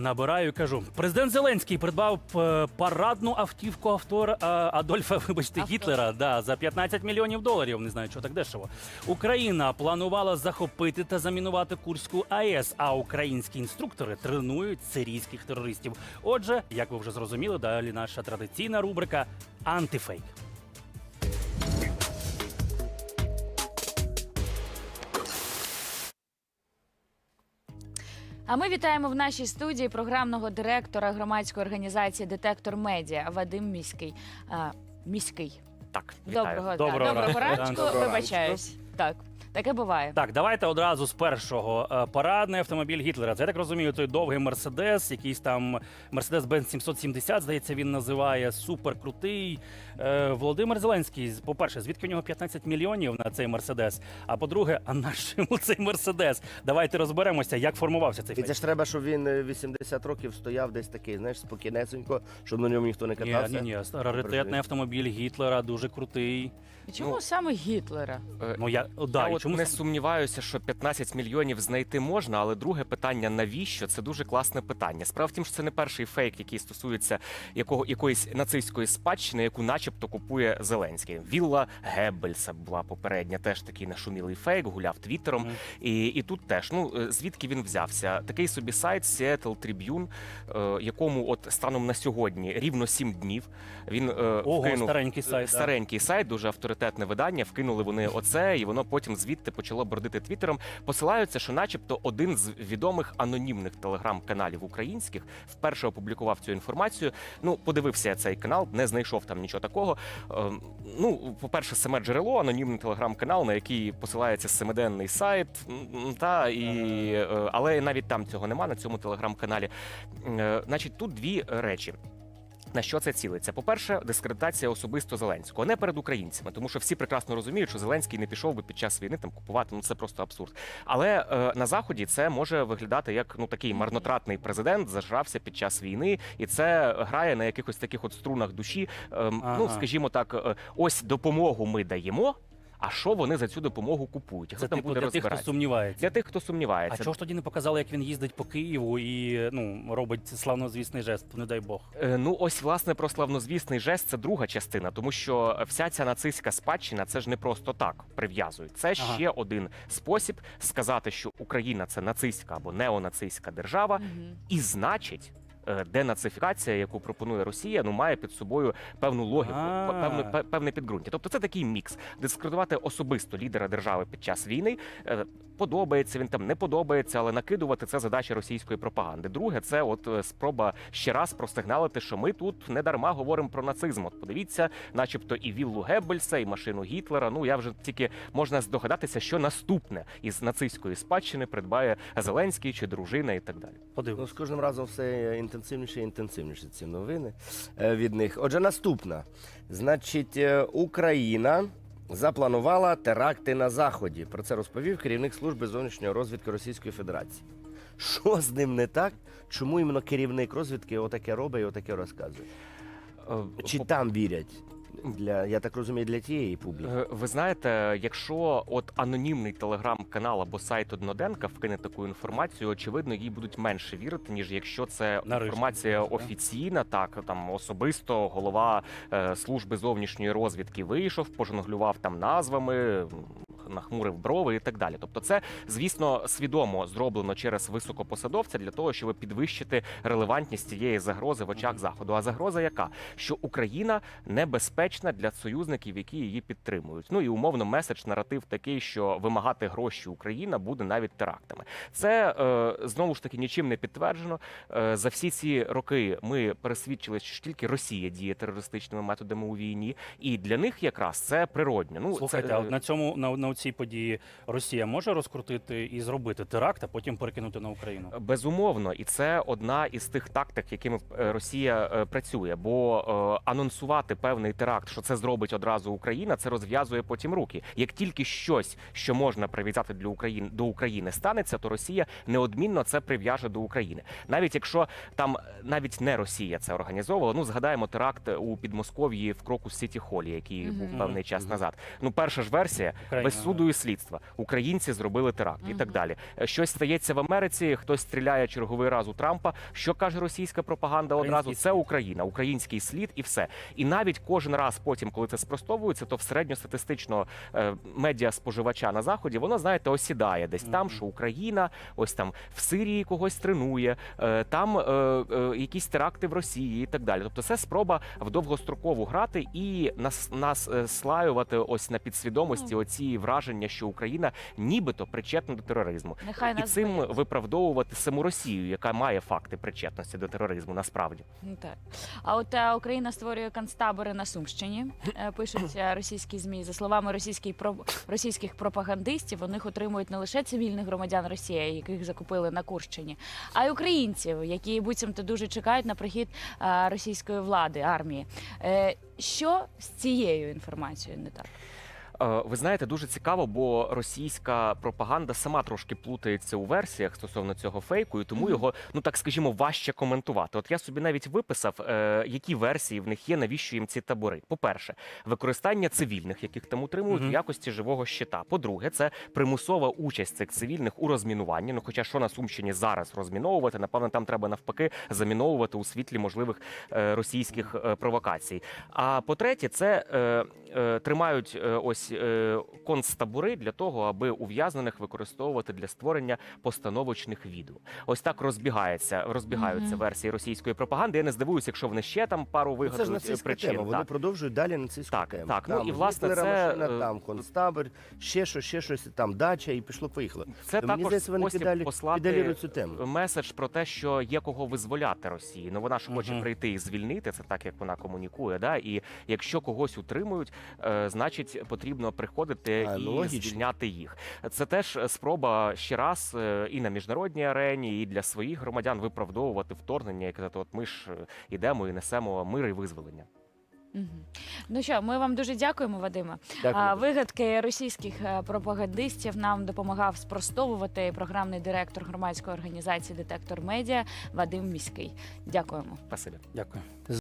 Набираю і кажу. Президент Зеленський придбав е, парадну автівку автора е, Адольфа, вибачте, Авто. Гітлера. Да, за 15 мільйонів доларів. Не знаю, що так дешево. Україна планувала захопити та замінувати Курську АЕС, а українські інструктори тренують сирійських терористів. Отже, як ви вже зрозуміли, далі наша традиційна рубрика Антифейк. А ми вітаємо в нашій студії програмного директора громадської організації Детектор Медіа Вадим Міський. А, міський. Так, вітаю. Доброго, Доброго доброго ранку. Вибачаюсь. Так, таке буває. Так, давайте одразу з першого. Е, Парадний автомобіль Гітлера. Це я так розумію, той довгий мерседес, якийсь там мерседес Бенц 770, здається, він називає суперкрутий. Е, Володимир Зеленський, по-перше, звідки у нього 15 мільйонів на цей мерседес? А по-друге, а наш йому цей мерседес? Давайте розберемося, як формувався цей І це ж треба, щоб він е, 80 років стояв десь такий, знаєш, спокійнесенько, щоб на ньому ніхто не Ні, катався. ні, ні, раритетний автомобіль Гітлера, дуже крутий. І Чому Ну, саме Гітлера? Е, Ну я о, да, я і от чому не сумніваюся, що 15 мільйонів знайти можна, але друге питання навіщо? Це дуже класне питання. Справа в тім, що це не перший фейк, який стосується якого якоїсь нацистської спадщини, яку, начебто, купує Зеленський. Вілла Геббельса була попередня, теж такий нашумілий фейк, гуляв твіттером. Мгм. І, і тут теж ну е, звідки він взявся? Такий собі сайт Seattle Tribune, е, якому от станом на сьогодні рівно 7 днів. Він е, Ого, вкинув старенький сайт. да. старенький сайт, дуже авторитетне видання. Вкинули вони оце, і воно потім звідти почало бродити твіттером. Посилаються, що, начебто, один з відомих анонімних телеграм-каналів українських вперше опублікував цю інформацію. Ну, подивився цей канал, не знайшов там нічого такого. Ем, ну, по-перше, саме джерело, анонімний телеграм-канал, на який посилається семиденний сайт. Та і е, але навіть там цього нема на цьому телеграм-каналі. Е, Значить, тут дві речі. На що це цілиться? По-перше, дискредитація особисто Зеленського, не перед українцями, тому що всі прекрасно розуміють, що Зеленський не пішов би під час війни там купувати. Ну це просто абсурд. Але е, на заході це може виглядати як ну такий марнотратний президент, зажрався під час війни, і це грає на якихось таких от струнах душі. Е, Ага. Ну скажімо так, е, ось допомогу ми даємо. А що вони за цю допомогу купують? Хто Це там типу буде для тих, хто розбиратися? сумнівається. Для тих, хто А сумнівається. чого ж тоді не показали, як він їздить по Києву і ну робить славнозвісний жест, не дай Бог. Е, Ну, ось власне про славнозвісний жест це друга частина, тому що вся ця нацистська спадщина це ж не просто так прив'язують. Це Ага. ще один спосіб сказати, що Україна це нацистська або неонацистська держава, Мгм. і значить. Е, Денацифікація, яку пропонує Росія, ну має під собою певну логіку, певне, певне підґрунтя. Тобто це такий мікс. Дискредитувати особисто лідера держави під час війни е, подобається він там, не подобається, але накидувати це задача російської пропаганди. Друге, це от е, спроба ще раз простигналити, що ми тут не дарма говоримо про нацизм. От подивіться, начебто, і віллу Геббельса, і машину Гітлера. Ну я вже тільки можна здогадатися, що наступне із нацистської спадщини придбає Зеленський чи дружина і так далі. Ну, з кожним разом все інтенсивніше і інтенсивніше ці новини е, від них. Отже, наступна. Значить, е, Україна запланувала теракти на Заході. Про це розповів керівник служби зовнішньої розвідки Російської Федерації. Що з ним не так? Чому іменно керівник розвідки отаке робить і отаке розказує? Е, Чи там вірять? Для, я так розумію, для тієї публіки. Е, Ви знаєте, якщо от анонімний телеграм-канал або сайт Одноденка вкине таку інформацію, очевидно, їй будуть менше вірити, ніж якщо це Нарижно, інформація так? офіційна, так там особисто голова е, служби зовнішньої розвідки вийшов, пожонглював там назвами. Нахмурив брови і так далі. Тобто, це звісно свідомо зроблено через високопосадовця для того, щоб підвищити релевантність цієї загрози в очах заходу. А загроза яка? Що Україна небезпечна для союзників, які її підтримують. Ну і умовно меседж наратив такий, що вимагати гроші Україна буде навіть терактами. Це е, знову ж таки нічим не підтверджено. Е, за всі ці роки ми пересвідчили, що тільки Росія діє терористичними методами у війні, і для них якраз це природньо. Ну Слухайте, це, а на цьому на, на цій події Росія може розкрутити і зробити теракт, а потім перекинути на Україну. Безумовно, і це одна із тих тактик, якими е, Росія е, працює. Бо е, анонсувати певний теракт, що це зробить одразу Україна, це розв'язує потім руки. Як тільки щось, що можна прив'язати для України до України, станеться, то Росія неодмінно це прив'яже до України. Навіть якщо там навіть не Росія це організовувала. Ну згадаємо теракт у Підмосков'ї в Крокус Сіті Холі, який Мгм. був певний час Мгм. назад. Ну, перша ж версія Україна. без суду і слідства. Українці зробили теракт і так далі. Е, Щось стається в Америці, хтось стріляє черговий раз у Трампа. Що каже російська пропаганда одразу? Це Україна, український слід і все. І навіть кожен раз потім, коли це спростовується, то в середньостатистичного е, медіа споживача на заході воно знаєте осідає десь там, що Україна, ось там в Сирії когось тренує, е, там е, е, якісь теракти в Росії і так далі. Тобто, це спроба в довгострокову грати і нас нас е, слаювати ось на підсвідомості оці враження, що Україна нібито причетна до тероризму, Нехай і цим бояться. виправдовувати саму Росію, яка має факти причетності до тероризму. Насправді Ну, Так. А от е, Україна створює концтабори на Сумщині, е, пишуть е, російські змі. За словами російських про російських пропагандистів, них отримують не лише цивільних громадян Росії, яких закупили на Курщині, а й українців, які буцімто дуже чекають на прихід російської влади армії. Що з цією інформацією не так? Е, Ви знаєте, дуже цікаво, бо російська пропаганда сама трошки плутається у версіях стосовно цього фейку, і тому його ну так скажімо важче коментувати. От я собі навіть виписав, е, які версії в них є, навіщо їм ці табори. По-перше, використання цивільних, яких там утримують в якості живого щита. По-друге, це примусова участь цих цивільних у розмінуванні. Ну, хоча що на Сумщині зараз розміновувати, напевно, там треба навпаки заміновувати у світлі можливих е, російських провокацій. А по-третє, це тримають ось е, концтабори для того, аби ув'язнених використовувати для створення постановочних відео. Ось так розбігається, розбігаються Мгм. версії російської пропаганди. Я не здивуюся, якщо вони ще там пару Ну, Це ж вигадують е, нацистська причин. тема. Вони Так. продовжують далі нацистську Так, тему. так. Ну, і, власне, Гітлера це, машина, е, там концтабір, ще щось, ще щось, там дача, і пішло поїхало. Це То також мені здається, вони підалі, послати цю тему. меседж про те, що є кого визволяти Росії. Ну вона ж хоче Мгм. прийти і звільнити. Це так, як вона комунікує. Да? І якщо когось утримують, е, значить потрібно приходити А, і ну, логічно. звільняти їх. Це теж спроба ще раз е, і на міжнародній арені, і для своїх громадян виправдовувати вторгнення, і казати, от ми ж е, ідемо і несемо мир і визволення. Ну що, ми вам дуже дякуємо, Вадиме. Дякую. Вигадки російських е, пропагандистів нам допомагав спростовувати програмний директор громадської організації Детектор Медіа Вадим Міський. Дякуємо. Спасибі. Дякую.